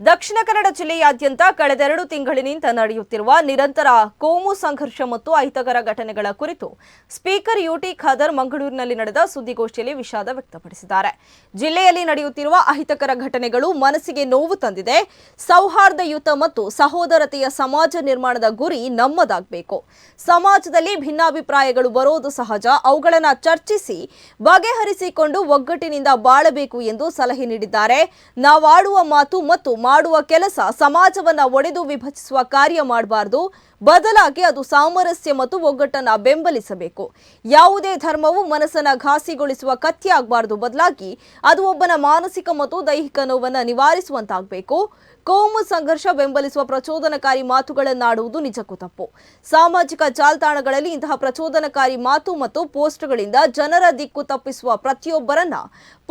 ದಕ್ಷಿಣ ಕನ್ನಡ ಜಿಲ್ಲೆಯಾದ್ಯಂತ ಕಳೆದೆರಡು ತಿಂಗಳಿನಿಂದ ನಡೆಯುತ್ತಿರುವ ನಿರಂತರ ಕೋಮು ಸಂಘರ್ಷ ಮತ್ತು ಅಹಿತಕರ ಘಟನೆಗಳ ಕುರಿತು ಸ್ಪೀಕರ್ ಯುಟಿ ಖಾದರ್ ಮಂಗಳೂರಿನಲ್ಲಿ ನಡೆದ ಸುದ್ದಿಗೋಷ್ಠಿಯಲ್ಲಿ ವಿಷಾದ ವ್ಯಕ್ತಪಡಿಸಿದ್ದಾರೆ. ಜಿಲ್ಲೆಯಲ್ಲಿ ನಡೆಯುತ್ತಿರುವ ಅಹಿತಕರ ಘಟನೆಗಳು ಮನಸ್ಸಿಗೆ ನೋವು ತಂದಿದೆ. ಸೌಹಾರ್ದಯುತ ಮತ್ತು ಸಹೋದರತೆಯ ಸಮಾಜ ನಿರ್ಮಾಣದ ಗುರಿ ನಮ್ಮದಾಗಬೇಕು. ಸಮಾಜದಲ್ಲಿ ಭಿನ್ನಾಭಿಪ್ರಾಯಗಳು ಬರೋದು ಸಹಜ. ಅವುಗಳನ್ನು ಚರ್ಚಿಸಿ, ಬಗೆಹರಿಸಿಕೊಂಡು ಒಗ್ಗಟ್ಟಿನಿಂದ ಬಾಳಬೇಕು ಎಂದು ಸಲಹೆ ನೀಡಿದ್ದಾರೆ. ನಾವಾಡುವ ಮಾತು ಮತ್ತು ಮಾಡುವ ಕೆಲಸ ಸಮಾಜವನ್ನ ಒಡೆದು ವಿಭಜಿಸುವ ಕಾರ್ಯ ಮಾಡಬಾರದು. ಬದಲಾಗಿ ಅದು ಸಾಮರಸ್ಯ ಮತ್ತು ಒಗ್ಗಟ್ಟನ್ನ ಬೆಂಬಲಿಸಬೇಕು. ಯಾವುದೇ ಧರ್ಮವು ಮನಸ್ಸನ್ನ ಘಾಸಿಗೊಳಿಸುವ ಕತ್ತಿ ಆಗಬಾರದು. ಬದಲಾಗಿ ಅದು ಒಬ್ಬನ ಮಾನಸಿಕ ಮತ್ತು ದೈಹಿಕ ನೋವನ್ನ ನಿವಾರಿಸುವಂತಾಗಬೇಕು. ಕೋಮು ಸಂಘರ್ಷ ಬೆಂಬಲಿಸುವ ಪ್ರಚೋದನಕಾರಿ ಮಾತುಗಳನ್ನಾಡುವುದು ನಿಜಕ್ಕೂ ತಪ್ಪು. ಸಾಮಾಜಿಕ ಜಾಲತಾಣಗಳಲ್ಲಿ ಇಂತಹ ಪ್ರಚೋದನಕಾರಿ ಮಾತು ಮತ್ತು ಪೋಸ್ಟ್ಗಳಿಂದ ಜನರ ದಿಕ್ಕು ತಪ್ಪಿಸುವ ಪ್ರತಿಯೊಬ್ಬರನ್ನ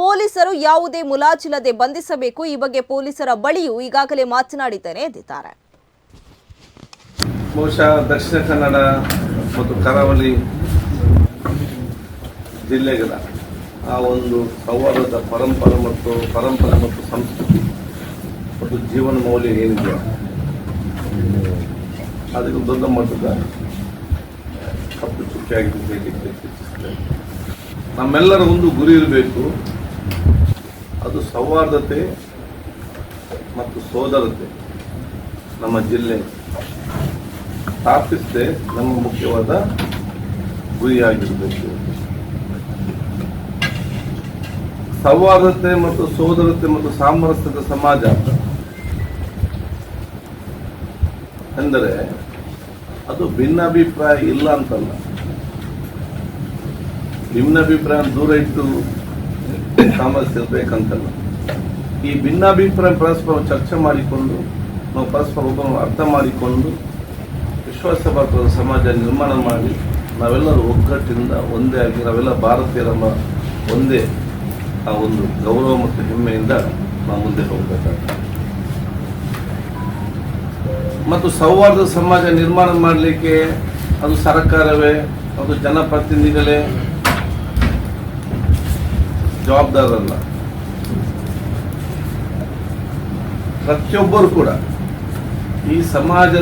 ಪೊಲೀಸರು ಯಾವುದೇ ಮುಲಾಜಿಲ್ಲದೆ ಬಂಧಿಸಬೇಕು. ಈ ಬಗ್ಗೆ ಪೊಲೀಸರ ಬಳಿಯೂ ಈಗಾಗಲೇ ಮಾತನಾಡಿದ್ದೇನೆ ಎಂದಿದ್ದಾರೆ. ಬಹುಶಃ ದಕ್ಷಿಣ ಕನ್ನಡ ಕರಾವಳಿ ಜಿಲ್ಲೆಗಳ ಆ ಒಂದು ಸೌಹಾರ್ದದ ಪರಂಪರೆ ಮತ್ತು ಪರಂಪರೆ ಮತ್ತು ಸಂಸ್ಕೃತಿ ಮತ್ತು ಜೀವನ ಮೌಲ್ಯ ಏನಿದೆ ಅದಕ್ಕೆ ದೊಡ್ಡ ಮಟ್ಟದ ಕಪ್ಪು ಚುಕ್ಕಿಯಾಗಿ ನಮ್ಮೆಲ್ಲರ ಒಂದು ಗುರಿ ಇರಬೇಕು. ಅದು ಸೌಹಾರ್ದತೆ ಮತ್ತು ಸೋದರತೆ ನಮ್ಮ ಜಿಲ್ಲೆ ಸ್ಥಾಪಿಸದೆ. ನಮ್ಮ ಮುಖ್ಯವಾದ ಗುರಿಯಾಗಿರಬೇಕು. ಸೌಹಾರ್ದತೆ ಮತ್ತು ಸೋದರತೆ ಮತ್ತು ಸಾಮರಸ್ಯದ ಸಮಾಜ ಎಂದರೆ ಅದು ಭಿನ್ನಾಭಿಪ್ರಾಯ ಇಲ್ಲ ಅಂತಲ್ಲ. ಭಿನ್ನಾಭಿಪ್ರಾಯ ದೂರ ಇಟ್ಟು ಸಾಮರಸ್ಯ ಇರಬೇಕಂತಲ್ಲ. ಈ ಭಿನ್ನಾಭಿಪ್ರಾಯ ಪರಸ್ಪರ ಚರ್ಚೆ ಮಾಡಿಕೊಂಡು, ನಾವು ಪರಸ್ಪರ ಒಬ್ಬರನ್ನು ಅರ್ಥ ಮಾಡಿಕೊಂಡು ವಿಶ್ವಾಸಪಾತ್ರ ಸಮಾಜ ನಿರ್ಮಾಣ ಮಾಡಿ, ನಾವೆಲ್ಲರೂ ಒಗ್ಗಟ್ಟಿನಿಂದ ಒಂದೇ ಆಗಿ, ನಾವೆಲ್ಲ ಭಾರತೀಯರ ಒಂದೇ ಆ ಒಂದು ಗೌರವ ಮತ್ತು ಹೆಮ್ಮೆಯಿಂದ ನಾವು ಮುಂದೆ ಹೋಗಬೇಕಾಗ್ತದೆ. ಮತ್ತು ಸೌಹಾರ್ದ ಸಮಾಜ ನಿರ್ಮಾಣ ಮಾಡಲಿಕ್ಕೆ ಅದು ಸರ್ಕಾರವೇ ಅದು ಜನಪ್ರತಿನಿಧಿಗಳೇ ಜವಾಬ್ದಾರಲ್ಲ ಪ್ರತಿಯೊಬ್ಬರು ಕೂಡ ಈ ಸಮಾಜ